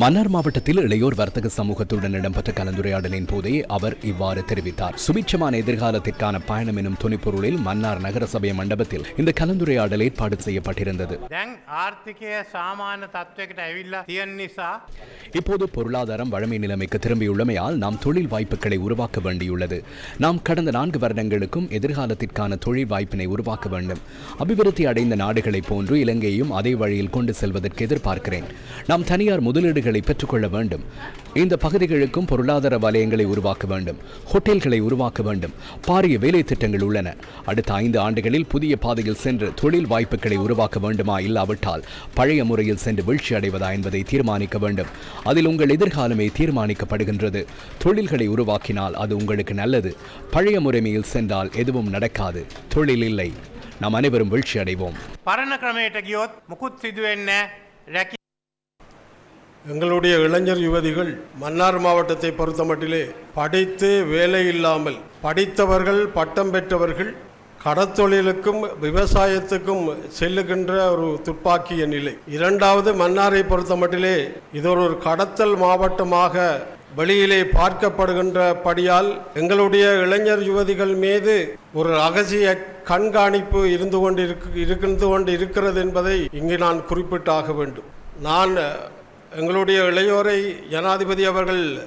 மன்னார் மாவட்டத்தில் இளையோர் வர்த்தக சமூகத்துடன் இடம்பெற்ற கலந்துரையாடலின் போதே அவர் இவ்வாறு தெரிவித்தார். சுபிட்சமான எதிர்காலத்திற்கான பயணம் எனும் துணிப்பொருளில் மன்னார் நகரசபை மண்டபத்தில் இந்த கலந்துரையாடல் ஏற்பாடு செய்யப்பட்டிருந்தது. இப்போது பொருளாதாரம் வழமை நிலைமைக்கு திரும்பியுள்ளமையால் நாம் தொழில் வாய்ப்புகளை உருவாக்க வேண்டியுள்ளது. நாம் கடந்த நான்கு வருடங்களுக்கும் எதிர்காலத்திற்கான தொழில் வாய்ப்பினை உருவாக்க வேண்டும். அபிவிருத்தி அடைந்த நாடுகளைப் போன்று இலங்கையையும் அதே வழியில் கொண்டு செல்வதற்கு எதிர்பார்க்கிறேன். நாம் தனியார் முதலீடுகள் மாணவர்களை பெற்றுக்கொள்ள வேண்டும். இந்த பகுதிகளுக்கும் பொருளாதார வலயங்களை உருவாக்க வேண்டும். ஹோட்டல்களை உருவாக்க வேண்டும். பாரிய வேலை திட்டங்கள் உள்ளன. அடுத்த ஐந்து ஆண்டுகளில் புதிய பாதையில் சென்று தொழில் வாய்ப்புகளை உருவாக்க வேண்டுமா இல்லாவிட்டால் பழைய முறையில் சென்று வீழ்ச்சி அடைவதா என்பதை தீர்மானிக்க வேண்டும். அதில் உங்கள் எதிர்காலமே தீர்மானிக்கப்படுகின்றது. தொழில்களை உருவாக்கினால் அது உங்களுக்கு நல்லது. பழைய முறைமையில் சென்றால் எதுவும் நடக்காது. தொழில் இல்லை. நாம் அனைவரும் வீழ்ச்சி அடைவோம். பரண கிரமேட்ட கியோத் முகுத் எங்களுடைய இளைஞர் யுவதிகள் மன்னார் மாவட்டத்தை பொறுத்தமட்டிலே படித்து வேலை இல்லாமல் படித்தவர்கள் பட்டம் பெற்றவர்கள் கடத்தொழிலுக்கும் விவசாயத்துக்கும் செல்லுகின்ற ஒரு துப்பாக்கிய நிலை. இரண்டாவது மன்னாரை பொறுத்தமட்டிலே இது ஒரு கடத்தல் மாவட்டமாக வெளியிலே பார்க்கப்படுகின்ற படியால் எங்களுடைய இளைஞர் யுவதிகள் மீது ஒரு ரகசிய கண்காணிப்பு இருந்து கொண்டு இருந்து கொண்டு இருக்கிறது என்பதை இங்கு நான் குறிப்பிட்டாக வேண்டும். நான் எங்களுடைய இளையோரை ஜனாதிபதி அவர்கள்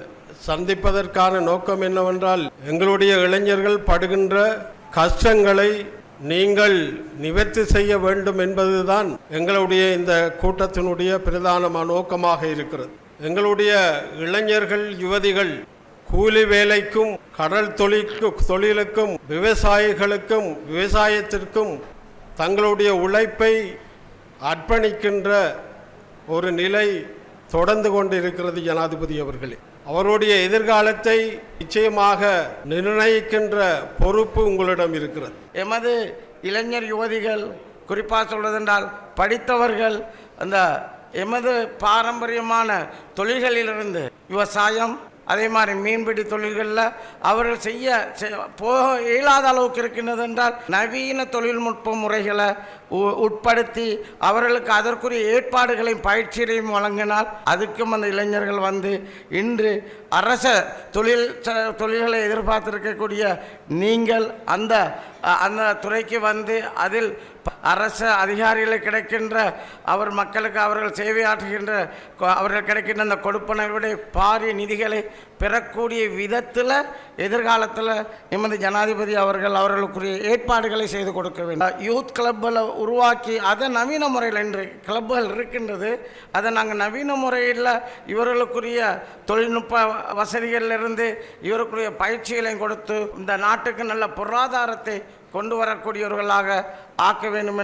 சந்திப்பதற்கான நோக்கம் என்னவென்றால் எங்களுடைய இளைஞர்கள் படுகின்ற கஷ்டங்களை நீங்கள் நிவர்த்தி செய்ய வேண்டும் என்பதுதான் எங்களுடைய இந்த கூட்டத்தினுடைய பிரதான நோக்கமாக இருக்கிறது. எங்களுடைய இளைஞர்கள் யுவதிகள் கூலி வேலைக்கும் கடல் தொழிலுக்கு தொழிலுக்கும் விவசாயிகளுக்கும் விவசாயத்திற்கும் தங்களுடைய உழைப்பை அர்ப்பணிக்கின்ற ஒரு நிலை தொடர்ந்து கொண்டு இருக்கிறது ஜனாதிபதி அவர்களே. அவருடைய எதிர்காலத்தை நிச்சயமாக நிர்ணயிக்கின்ற பொறுப்பு உங்களிடம் இருக்கிறது. எமது இளைஞர் யுவதிகள் குறிப்பாக சொல்வதென்றால் படித்தவர்கள் அந்த எமது பாரம்பரியமான தொழில்களிலிருந்து விவசாயம் அதே மாதிரி மீன்பிடி தொழில்களில் அவர்கள் செய்ய போக இயலாத அளவுக்கு இருக்கின்றது என்றால் நவீன தொழில்நுட்ப முறைகளை உ- உட்படுத்தி அவர்களுக்கு அதற்குரிய ஏற்பாடுகளையும் பயிற்சியையும் வழங்கினால் அதுக்கும் அந்த இளைஞர்கள் வந்து இன்று அரச தொழில் ச- தொழில்களை எதிர்பார்த்திருக்கக்கூடிய நீங்கள் அந்த அந்த துறைக்கு வந்து அதில் ப- அரச அதிகாரிகளுக்கு கிடைக்கின்ற அவர் மக்களுக்கு அவர்கள் சேவையாற்றுகின்ற அவர்கள் கிடைக்கின்ற அந்த கொடுப்பனவிட பாரிய நிதிகளை பெறக்கூடிய விதத்தில் எதிர்காலத்தில் எமது ஜனாதிபதி அவர்கள் அவர்களுக்குரிய ஏற்பாடுகளை செய்து கொடுக்க வேண்டும். யூத் கிளப்பில் உருவாக்கி அதை நவீன முறையில் இன்று கிளப்புகள் இருக்கின்றது. அதை நாங்கள் நவீன முறையில் இவர்களுக்குரிய தொழில்நுட்ப வசதிகளிலிருந்து இவருக்குரிய பயிற்சிகளையும் கொடுத்து இந்த நாட்டுக்கு நல்ல பொருளாதாரத்தை கொண்டு வரக்கூடியவர்களாக ஆக்க வேண்டும்